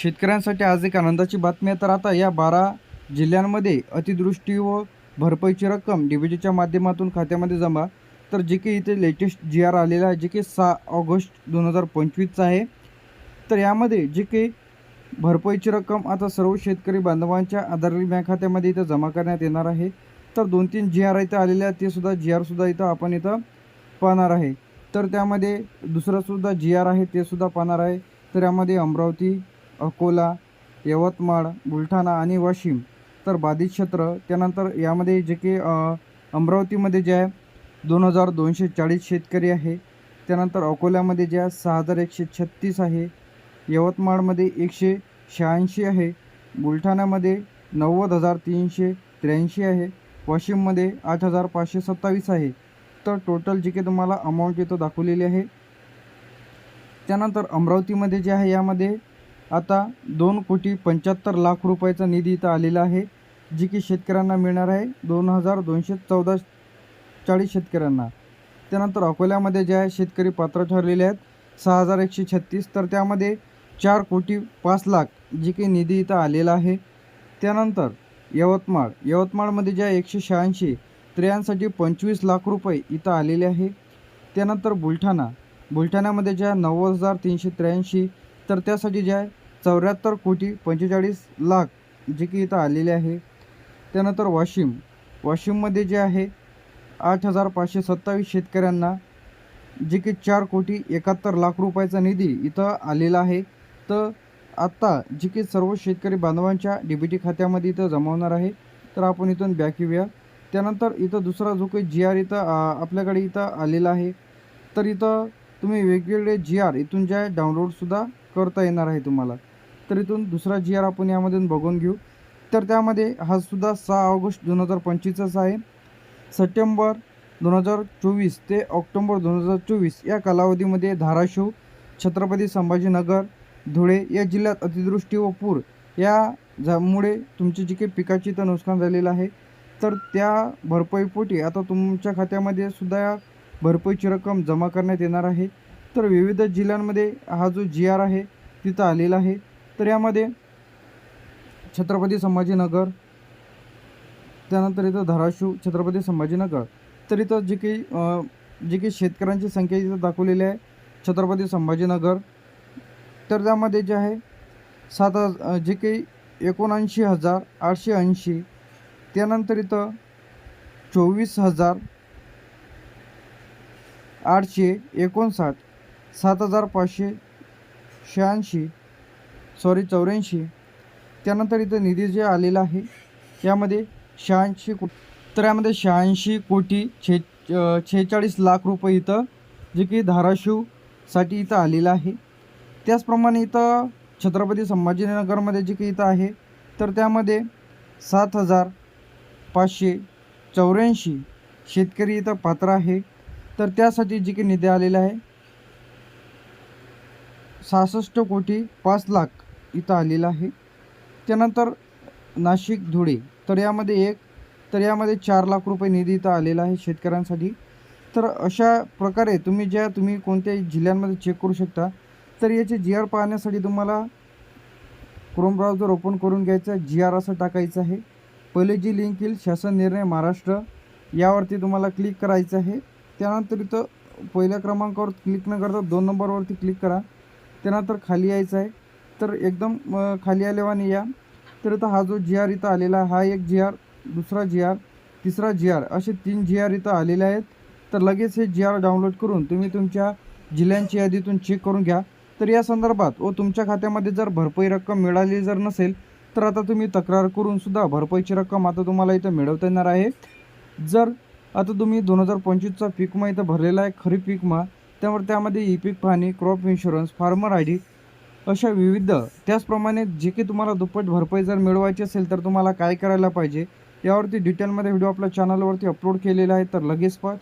शेतकऱ्यांसाठी आज एक आनंदाची बातमी आहे. तर आता या बारा जिल्ह्यांमध्ये अतिदृष्टी व भरपाईची रक्कम डीबीटीच्या माध्यमातून खात्यामध्ये जमा. तर जे काही इथे लेटेस्ट जी आर आलेला आहे जे काही सहा ऑगस्ट दोन हजार पंचवीसचा आहे. तर यामध्ये जे काही भरपाईची रक्कम आता सर्व शेतकरी बांधवांच्या आधारित बँक खात्यामध्ये इथं जमा करण्यात येणार आहे. तर दोन तीन जी आर इथं आलेले आहेत ते सुद्धा जी आरसुद्धा इथं आपण इथं पाहणार आहे. तर त्यामध्ये दुसरंसुद्धा जी आर आहे ते सुद्धा पाहणार आहे. तर यामध्ये अमरावती अकोला यवतमाळ बुलढाणा आणि वाशिम. तर बाधित क्षेत्र त्यानंतर यामध्ये जे की अमरावतीमध्ये जे आहे दोन हजार दोनशे चाळीस शेतकरी आहे. त्यानंतर अकोल्यामध्ये जे आहे सहा हजार एकशे छत्तीस आहे. यवतमाळमध्ये एकशे शहाऐंशी आहे. बुलढाण्यामध्ये नव्वद हजार तीनशे त्र्याऐंशी आहे. वाशिममध्ये आठ हजार पाचशे सत्तावीस आहे. तर टोटल जे काही तुम्हाला अमाऊंट इथं दाखवलेली आहे. त्यानंतर अमरावतीमध्ये जे आहे यामध्ये आता दोन कोटी पंच्याहत्तर लाख रुपयाचा निधी इथं आलेला आहे जी की शेतकऱ्यांना मिळणार आहे. दोन हजार दोनशे चौदा चाळीस शेतकऱ्यांना. त्यानंतर अकोल्यामध्ये जे आहे शेतकरी पात्र ठरलेले आहेत सहा हजार एकशे छत्तीस तर त्यामध्ये चार कोटी पाच लाख जी की निधी इथं आलेला आहे. त्यानंतर यवतमाळ यवतमाळमध्ये जे आहे एकशे शहाऐंशी स्त्रियांसाठी पंचवीस लाख रुपये इथं आलेले आहे. त्यानंतर बुलढाणा बुलढाण्यामध्ये ज्या नव्वद हजार तीनशे त्र्याऐंशी तर त्यासाठी जे आहे चौऱ्याहत्तर कोटी पंचेचाळीस लाख जे की इथं आलेले आहे. त्यानंतर वाशिम. वाशिममध्ये जे आहे आठ हजार पाचशे सत्तावीस शेतकऱ्यांना जे की चार कोटी एकाहत्तर लाख रुपयाचा निधी इथं आलेला आहे. तर आत्ता जे की सर्व शेतकरी बांधवांच्या डी बी टी खात्यामध्ये इथं जमा होणार आहे. तर आपण इथून बॅक येऊया. त्यानंतर इथं दुसरा जो काही जी आर इथं आपल्याकडे इथं आलेला आहे. तर इथं तुम्ही वेगवेगळे जी आर इथून जे आहे डाउनलोडसुद्धा करता येणार आहे तुम्हाला. तर इथून दुसरा जी आर आपण यामधून बघून घेऊ. तर त्यामध्ये हा सुद्धा सहा ऑगस्ट दोन हजार पंचवीसचाच आहे. सप्टेंबर दोन हजार चोवीस ते ऑक्टोंबर दोन हजार चोवीस या कालावधीमध्ये धाराशिव छत्रपती संभाजीनगर धुळे या जिल्ह्यात अतिवृष्टी व पूर या ज्यामुळे तुमची जी काही पिकाची तर नुकसान झालेलं आहे. तर त्या भरपाईपोटी आता तुमच्या खात्यामध्ये सुद्धा या भरपाईची रक्कम जमा करण्यात येणार आहे. तर विविध जिल्ह्यांमध्ये हा जो जी आर आहे तिथं आलेला आहे. तर यामध्ये छत्रपती संभाजीनगर त्यानंतर इथं धाराशिव छत्रपती संभाजीनगर. तर इथं जे काही जे काही शेतकऱ्यांची संख्या इथं दाखवलेली आहे छत्रपती संभाजीनगर. तर त्यामध्ये जे आहे सात हज जे काही एकोणऐंशी हजार आठशे ऐंशी. त्यानंतर इथं चोवीस हजार आठशे एकोणसाठ. सात हजार पाचशे शहाऐंशी सॉरी चौऱ्याऐंशी. त्यानंतर इथं निधी जे आलेला आहे यामध्ये शहाऐंशी को तर यामध्ये शहाऐंशी कोटी छे छेचाळीस लाख रुपये इथं जे की धाराशिवसाठी इथं आलेलं आहे. त्याचप्रमाणे इथं छत्रपती संभाजीनगरमध्ये जे की इथं आहे तर त्यामध्ये सात हजार पाचशे चौऱ्याऐंशी शेतकरी इथं पात्र आहे. तर त्यासाठी जे काही निधी आलेला आहे सहासष्ट कोटी पाच लाख इथं आलेलं आहे. त्यानंतर नाशिक धुळे तर यामध्ये एक तर यामध्ये चार लाख रुपये निधी इथं आलेला आहे शेतकऱ्यांसाठी. तर अशा प्रकारे तुम्ही ज्या तुम्ही कोणत्याही जिल्ह्यांमध्ये चेक करू शकता तर याचे जी आर पाहण्यासाठी तुम्हाला क्रोम ब्राउझर ओपन करून घ्यायचं आहे. जी आर असं टाकायचं आहे. पहिले जी लिंक येईल शासन निर्णय महाराष्ट्र यावरती तुम्हाला क्लिक करायचं आहे. त्यानंतर इथं पहिल्या क्रमांकावर क्लिक न करता दोन नंबरवरती क्लिक करा. त्यानंतर खाली यायचं आहे. तर एकदम खाली आल्यावाने या. तर आता हा जो जी आर इथं आलेला आहे हा एक जी आर दुसरा जी आर तिसरा जी आर असे तीन जी आर इथं आलेले आहेत. तर लगेच हे जी आर डाउनलोड करून तुम्ही तुमच्या जिल्ह्यांची यादीतून चेक करून घ्या. तर या संदर्भात व तुमच्या खात्यामध्ये जर भरपाई रक्कम मिळाली जर नसेल तर आता तुम्ही तक्रार करून सुद्धा भरपाईची रक्कम आता तुम्हाला इथं मिळवता येणार आहे. जर आता तुम्ही दोन हजार पंचवीसचा पीकमा इथं भरलेला आहे खरीप पीकमा त्यावर त्यामध्ये ई पीक पाहणी crop insurance farmer I D अशा विविध. त्याचप्रमाणे जे की तुम्हाला दुप्पट भरपाई जर मिळवायची असेल तर तुम्हाला काय करायला पाहिजे यावरती डिटेलमध्ये व्हिडिओ आपल्या चॅनलवरती अपलोड केलेला आहे तर लगेच पहा.